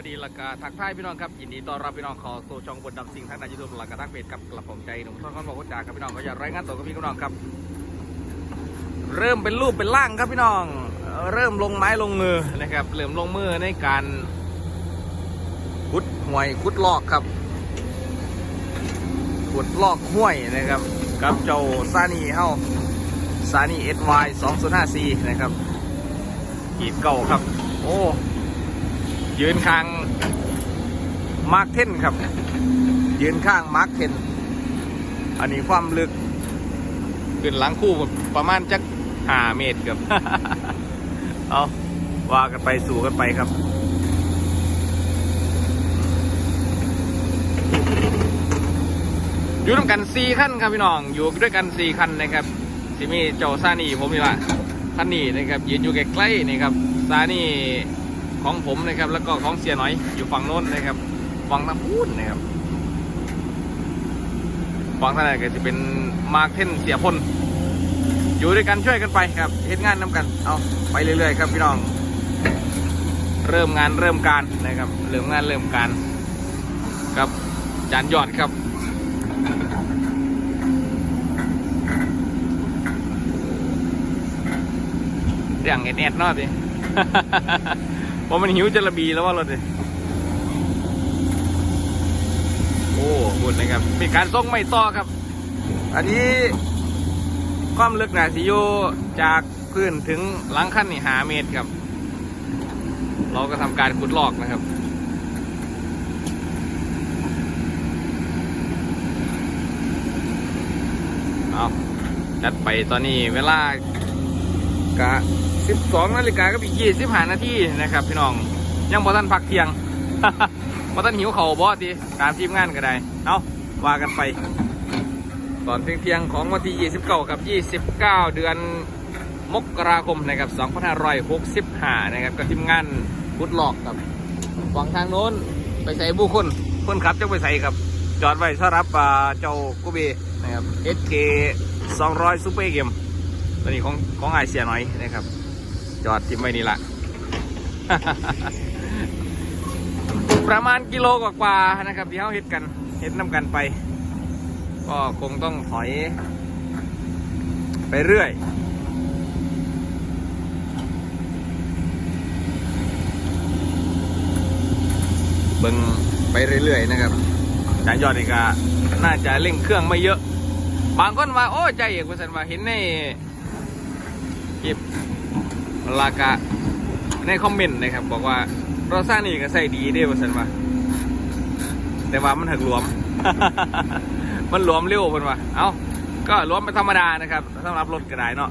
วัสดีล้วก็ทักทายพี่น้องครับยินดีต้อนรับพี่น้องขอสู่ช่องบนดำสิงทางในยูทูบลักกระทั่งเพจกับกลับผมใจหนุ่มท่อนคอนบอกว่าจากครับพี่น้องก็อยากรายงานตัวกับพี่น้องครับ เริ่มเป็นรูปเป็นร่างครับพี่น้องเอ่อเริ่มลงไม้ลงมือนะครับเริ่มลงมือในการขุดห่วยขุดลอกครับขุดลอกห้วยนะครับกับเจ้าซานีเฮาซานีเอสวายสองศูนย์ห้าสี่นะครับขีดเก่าครับ โอ้ ยืนข้างมาร์คเทนครับ ยืนข้างมาร์คเทนอันนี้ความลึกขึ้นหลังคู่ประมาณจักห้าเมตรครับ เอาว่ากันไปสู่กันไปครับอยู่ด้วยกันสี่ขั้นครับพี่น้อง อยู่ด้วยกันสี่คันนะครับสิมีเจ้าซานีผมนี่ละคันนี้นะครับยืนอยู่ใกล้ๆนี่ครับซานี่ ของผมนะครับ แล้วก็ของเสียหน่อยอยู่ฝั่งโน้นนะครับฝั่งน้ำพูนนะครับฝั่งท่านไหนก็จะเป็นมาร์คเทนเสียพลอยู่ด้วยกันช่วยกันไปครับเฮ็ดงานนำกันเอาไปเรื่อยๆครับพี่น้อง เริ่มงานเริ่มการนะครับเริ่มงานเริ่มการครับจานยอดครับเรื่องเอ็ดเอ็ดนอดิ ว่ามันหิวจะระบีแล้วว่ารถเลยโอ้บุญนะครับเป็นการส่งไม่ต่อครับ อันนี้ความลึกหนาสิอยู่จากพื้นถึงหลังขั้นนี่หาเมตรครับ เราก็ทำการขุดลอกนะครับเอาจัดไปตอนนี้เวลากะ 12นาฬิกาก็อีก25นาทีนะครับ พี่น้องยังบ่ทันพักเที่ยงบ่ทันหิวเข่าบ่ติตามทีมงานก็ได้เอาว่ากันไปตอนเที่ยงๆของวันที่ 29 กับ 29 เดือนมกราคมนะครับ2565นะครับก็ทีมงานพุดหลอกครับฝั่งทางโน้นไปใส่บุคคลคนขับจะไปใส่ครับ จอดไว้สำหรับอ่าเจ้ากูเบนะครับ SK 200 Super Game ตัวนี้ของของไอเสียหน่อยนะครับ จอดทิ้งไว้นี่ละ ประมาณกิโลกว่าๆนะครับที่เขาเห็ดกันเห็ดน้ำกันไป ก็คงต้องถอย ไปเรื่อยเบิ่งไปเรื่อยๆนะครับจานยอดอีกาน่าจะเร่งเครื่องไม่เยอะ บางคนว่า โอ้ใจเอกว่าสันว่าเห็นในคลิป ลากะในคอมเมนต์นะครับ บอกว่าเราสร้างนี่ก็ใส่ดีเด้ว่าสันว่าแต่ว่ามันหักหลวม มันหลวมเร็วเพิ่นว่าเอ้าก็หลวมเป็นธรรมดานะครับสำหรับรถกระไดเนาะ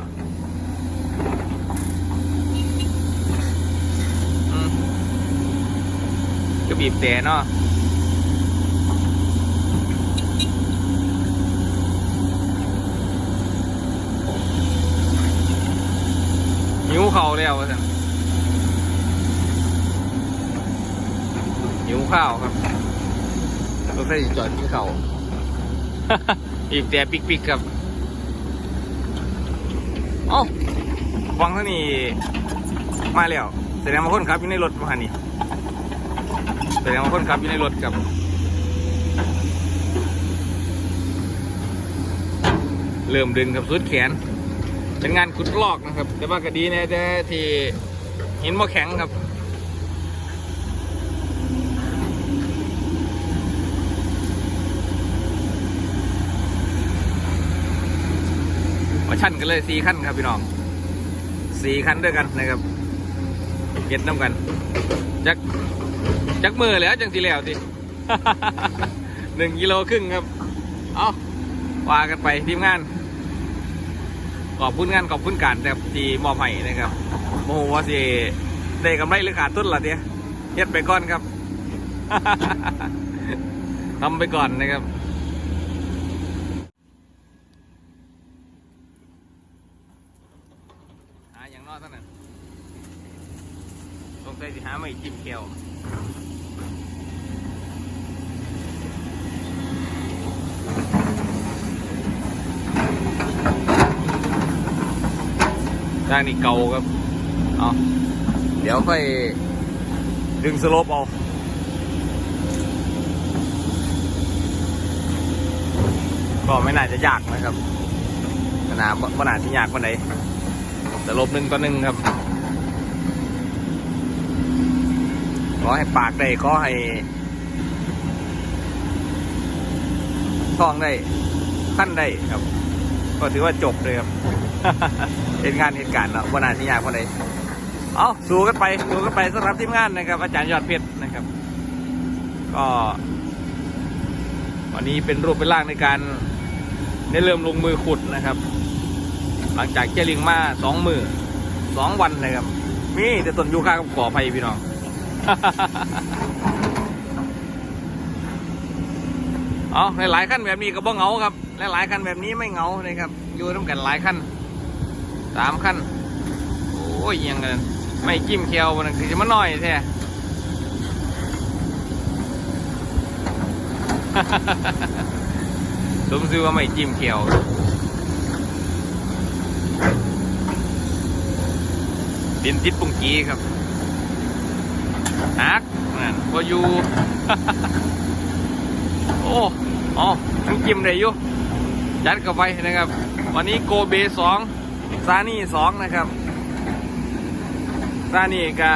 ก็บีบแต่เนาะ เขาวแล้วว่าซั่นหิวข้าวครับรถไฟจอดกินข้าวอีกแต่ปิกปิกๆครับเอ้าฟังเท่านี้มาแล้วแสดงว่าคนขับอยู่ในรถมานี่แสดงว่าคนขับอยู่ในรถครับเริ่มดึงครับสุดแขน เป็นงานขุดลอกนะครับ แต่ว่าก็ดีนะแต่ที่หินมะแข็งครับมาชั่นกันเลยสี่ขั้นครับพี่น้องสี่ขั้นด้วยกันนะครับเก็ดน้ำกัน จักจักมือแล้วจังสีแล้วสิหนึ่งกิโลครึ่งครับ เอาว่ากันไปทีมงาน ขอบคุณงานขอบคุณการแต่ทีมอให้นะครับโมโหว่าสิได้กำไรหรือขาดทุนล่ะเนี่ยเฮ็ดไปก่อนครับ ทำไปก่อนนะครับหาอย่างนอกเท่านั้นสงสัยสิหาไม่จิ้มแก้ว ทางนี้เก่าครับ เอาเดี๋ยวค่อยดึงสลบเอาก็ไม่น่าจะยากนะครับขนาดขนาดที่ยากวันไหนแต่ลบหนึ่งก็หนึ่งครับ ขอให้ปากได้ขอให้ท้องได้ขั้นได้ครับ ก็ถือว่าจบเลยครับ เหตุงานเหตุการณ์เนาะวันนาที่ยากวันใดเอาสู้กันไปสู้กันไปสำหรับทีมงานนะครับ อาจารย์ยอดเพชรนะครับ ก็ วันนี้เป็นรูปเป็นร่างในการได้เริ่มลงมือขุดนะครับ หลังจากเจลิงมาสองมือสองวันนะครับ มีแต่ต้นยูคากับก่อไผ่พี่น้องเอาหลายๆขั้นแบบนี้ก็บ่เหงาครับ หลายๆขั้นแบบนี้ไม่เหงานะครับ อยู่ร่วมกันหลายขั้น สามขั้นโอ้ยยังกันไม่จิ้มเคียวมันคือจะมาหน่อยแท้สมซื้อว่าไม่จิ้มเคียวดินติดปุ่งกีครับฮักนั่นพออยู่ โอ้อ๋อทั้งจิ้มได้อยู่จัดกับไปนะครับ วันนี้โกเบสอง ซานี่สองนะครับซานี่กับ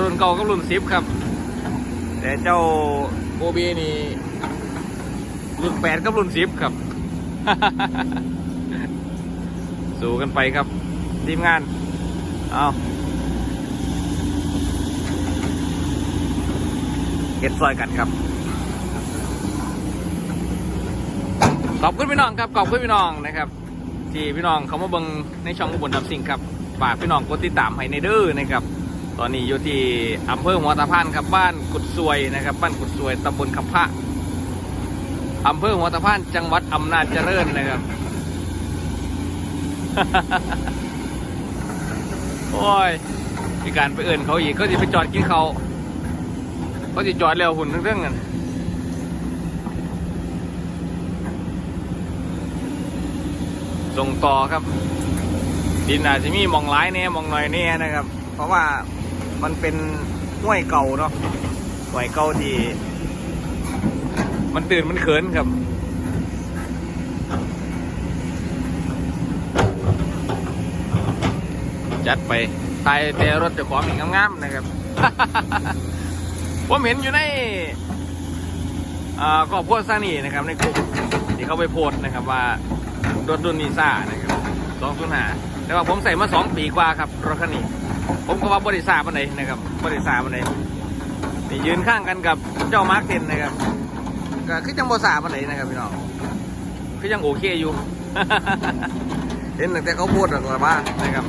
รุ่นเก่ากับรุ่นสิบครับ แต่เจ้าโกเบนี่รุ่นแปดกับรุ่นสิบครับ สู้กันไปครับ ทีมงาน เอาเก็ดซอยกันครับขอบคุณพี่น้องครับ ขอบคุณพี่น้องนะครับ ที่พี่น้องเขามาเบิ่งในช่องอุบลดับสิ่งครับฝากพี่น้องกดติดตามให้ในเด้อนะครับ ตอนนี้อยู่ที่อำเภอหัวตะพานครับบ้านกุดซวยนะครับบ้านกุดซวยตำบลคำพระอำเภอหัวตะพานจังหวัดอำนาจเจริญนะครับ โอ้ยมีการไปเอื่นเขาอีกเขาจะไปจอดกินเขาเขาจะจอดเร็วหุ่นเรื่องๆกัน ส่งต่อครับ ดินอาจจะมีมองร้ายแน่หมองหน่อยแน่นะครับ เพราะว่ามันเป็นห้วยเก่าเนาะห้วยเก่าที่มันตื่นมันเขินครับจัดไปถ่ายแต่รถเจ้าของอีกงามๆนะครับ ผมเห็นอยู่ในอ่าครอบครัวซานี่นะครับในกลุ่ม ที่เขาไปโพสนะครับว่ารถรุ่นนีซ่านะครับสองศูนย์ห้าแต่ว่าผมใส่มาสองปีกว่าครับรถคันนี้ ผมก็ว่าบริษัทมันไหนนะครับบริษัทมันไหนนี่ยืนข้างกันกับเจ้ามาร์คเทนนะครับก็คือจังบริษัทมันไหนนะครับพี่น้องคือยังโอเคอยู่ เห็นตั้งแต่เขาพูดหรอกว่านะครับ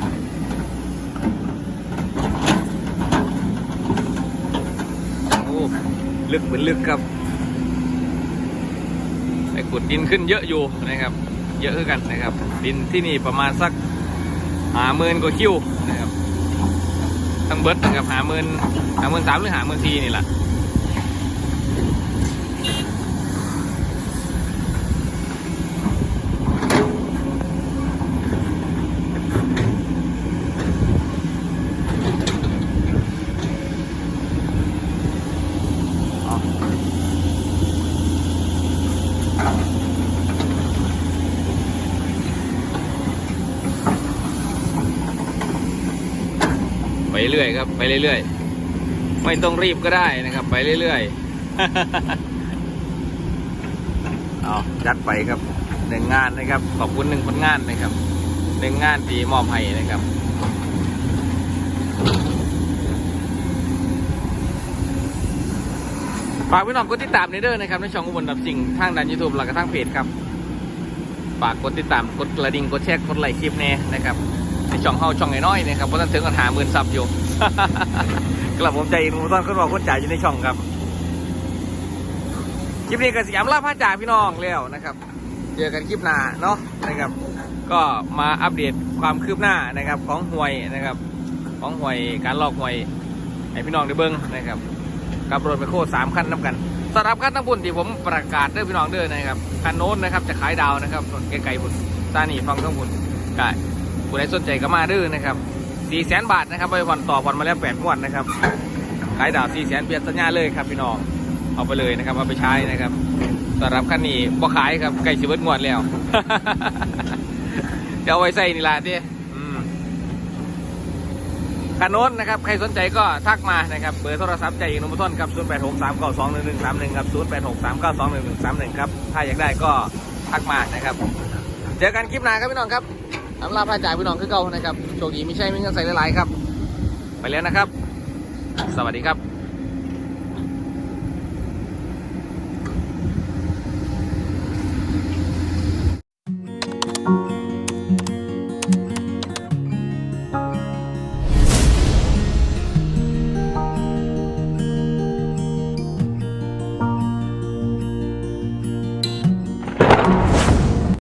โอ้ลึกเหมือนลึกครับ ขุดดินขึ้นเยอะอยู่นะครับ เยอะขึ้นกันนะครับ ดินที่นี่ประมาณสักหาหมื่นกว่าคิวนะครับทั้งเบิร์ดนะครับหาหมื่นหาหมื่นสามหรือหาหมื่นสี่นี่แหละ เรื่อยครับ ไปเรื่อยๆ ไม่ต้องรีบก็ได้นะครับ ไปเรื่อยๆ เอาจัดไปครับหนึ่งงานนะครับ ขอบคุณหนึ่งผลงานนะครับหนึ่งงานที่มอบให้นะครับฝากพี่น้องกดติดตามในเด้อนะครับในช่องอุบลดับสิ่งทางด้านยูทูบแล้วก็ทางเพจครับฝากกดติดตามกดกระดิ่งกดแชร์กดไลค์คลิปแน่นะครับ ในช่องเฮาช่องไอ้น้อยนะครับเพราะท่านถึงกันหาหมื่นซับอยู่ กลับผมใจอินผมต้องขึ้นบอกคนจ่ายอยู่ในช่องครับคลิปนี้ก็สยามล่าพระจ่าพี่น้องแล้วนะครับเจอกันคลิปหน้าเนาะนะครับ ก็มาอัปเดตความคืบหน้านะครับของหวยนะครับ ของหวยการลอกหวยให้พี่น้องได้เบิ้งนะครับกับรถไมโครสามคันน้ำกันสำหรับคันทั้งบุญที่ผมประกาศเด้อพี่น้องเด้อนะครับคันโน้นนะครับจะขายดาวนะครับส่วนไกลๆบุญซานี่ฟังทั้งบุญก็ ผู้ใดสนใจก็มาเด้อนะครับสี่แสนบาทนะครับไปผ่อนต่อผ่อนมาแล้วแปดงวดนะครับขายดาวสี่แสนเปลี่ยนสัญญาเลยครับพี่น้องเอาไปเลยนะครับเอาไปใช้นะครับสำหรับคันนี้บ่ขายครับไก่สิเบิดงวดแล้ว เดี๋ยวเอาไว้ใส่นี่ละที่คันโน้นนะครับใครสนใจก็ทักมานะครับเบอร์โทรศัพท์ใจอินุมทนครับ0 8 6 3 9 2 1 1 3 1ครับ0 8 6 3 9 2 1 1 3 1ครับถ้าอยากได้ก็ทักมานะครับ เจอกันคลิปหน้าครับพี่น้องครับ อำลาพาจากพี่น้องคือเก่านะครับ โชคดีไม่ใช่ไม่เงินใส่หลายๆครับ ไปแล้วนะครับ สวัสดีครับ